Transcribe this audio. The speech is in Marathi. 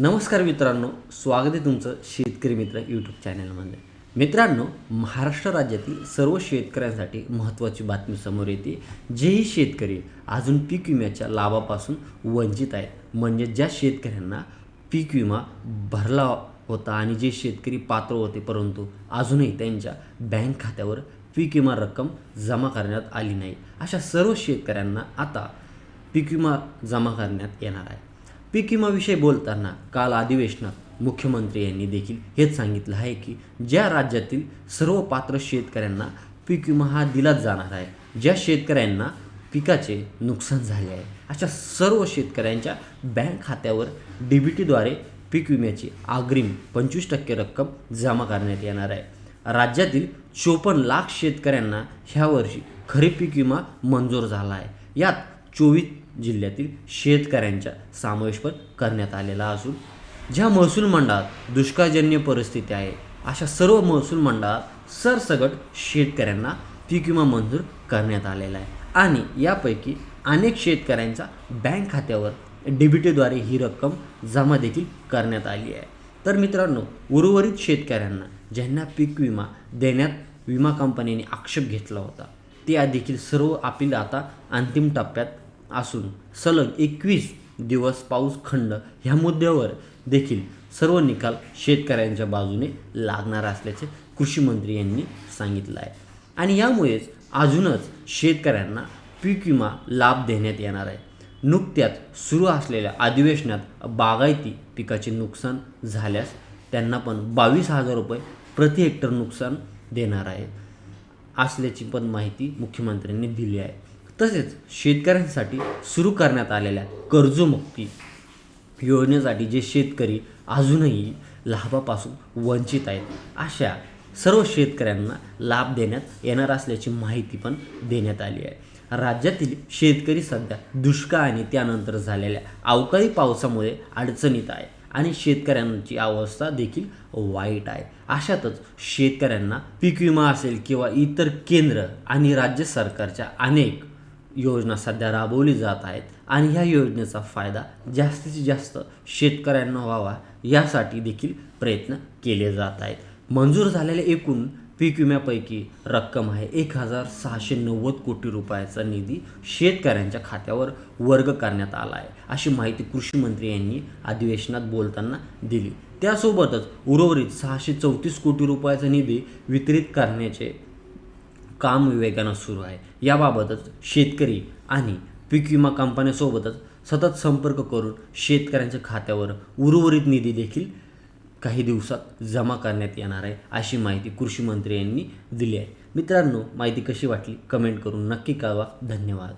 नमस्कार मित्रांनो स्वागत आहे तुमचं शेतकरी मित्र यूट्यूब चॅनलमध्ये मित्रांनो महाराष्ट्र राज्यातील सर्व शेतकऱ्यांसाठी महत्त्वाची बातमी समोर येते. जेही शेतकरी अजून पीक विम्याच्या लाभापासून वंचित आहेत म्हणजे ज्या शेतकऱ्यांना पीक विमा भरला होता आणि जे शेतकरी पात्र होते परंतु अजूनही त्यांच्या बँक खात्यावर पीक विमा रक्कम जमा करण्यात आली नाही. अशा सर्व शेतकऱ्यांना आता पीक विमा जमा करण्यात येणार आहे. पीक विमाविषयी बोलताना काल अधिवेशनात मुख्यमंत्री यांनी देखील हेच सांगितलं आहे की ज्या राज्यातील सर्व पात्र शेतकऱ्यांना पीक विमा हा दिलाच जाणार आहे ज्या शेतकऱ्यांना पिकाचे नुकसान झाले आहे अशा सर्व शेतकऱ्यांच्या बँक खात्यावर डी बी टीद्वारे पीक विम्याची अग्रिम पंचवीस टक्के रक्कम जमा करण्यात येणार आहे. राज्यातील चोपन्न लाख शेतकऱ्यांना ह्या वर्षी खरीप पीक विमा मंजूर झाला आहे. यात चोवीस जिल्ह्यातील शेतकऱ्यांचा समावेश पण करण्यात आलेला असून ज्या महसूल मंडळात दुष्काळजन्य परिस्थिती आहे अशा सर्व महसूल मंडळात सरसगट शेतकऱ्यांना पीक विमा मंजूर करण्यात आलेला आहे. आणि यापैकी अनेक शेतकऱ्यांच्या बँक खात्यावर डीबीटीद्वारे ही रक्कम जमा देखील करण्यात आली आहे. तर मित्रांनो उर्वरित शेतकऱ्यांना ज्यांना पीक विमा देण्यात विमा कंपनीने आक्षेप घेतला होता ते देखील सर्व अपील आता अंतिम टप्प्यात असून सलग एकवीस दिवस पाऊस खंड ह्या मुद्द्यावर देखील सर्व निकाल शेतकऱ्यांच्या बाजूने लागणार असल्याचे कृषी मंत्री यांनी सांगितलं आहे. आणि यामुळेच अजूनच शेतकऱ्यांना पीक विमा लाभ देण्यात येणार आहे. नुकत्याच सुरू असलेल्या अधिवेशनात बागायती पिकाचे नुकसान झाल्यास त्यांना पण बावीस हजार रुपये प्रति हेक्टर नुकसान देणार आहे असल्याची पण माहिती मुख्यमंत्र्यांनी दिली आहे. तसेच शेतकऱ्यांसाठी सुरू करण्यात आलेल्या कर्जमुक्ती योजनेसाठी जे शेतकरी अजूनही लाभापासून वंचित आहेत अशा सर्व शेतकऱ्यांना लाभ देण्यात येणार असल्याची माहिती पण देण्यात आली आहे. राज्यातील शेतकरी सध्या दुष्काळ आणि त्यानंतर झालेल्या अवकाळी पावसामुळे अडचणीत आहे आणि शेतकऱ्यांची अवस्था देखील वाईट आहे. अशातच शेतकऱ्यांना पीक विमा असेल किंवा इतर केंद्र आणि राज्य सरकारच्या अनेक योजना सध्या राबवली जात आहेत. आणि ह्या योजनेचा फायदा जास्तीत जास्त शेतकऱ्यांना व्हावा यासाठी देखील प्रयत्न केले जात आहेत. मंजूर झालेल्या एकूण पीक विम्यापैकी रक्कम आहे एक हजार सहाशे नव्वद कोटी रुपयाचा निधी शेतकऱ्यांच्या खात्यावर वर्ग करण्यात आला आहे अशी माहिती कृषी मंत्री यांनी अधिवेशनात बोलताना दिली. त्यासोबतच उर्वरित सहाशे चौतीस कोटी रुपयाचा निधी वितरित करण्याचे काम वेगानं सुरू आहे. याबाबतच शेतकरी आणि पीक विमा कंपन्यासोबतच सतत संपर्क करून शेतकऱ्यांच्या खात्यावर उर्वरित निधी देखील काही दिवसात जमा करण्यात येणार आहे अशी माहिती कृषी मंत्री यांनी दिली आहे. मित्रांनो माहिती कशी वाटली? कमेंट करून नक्की कळवा. धन्यवाद.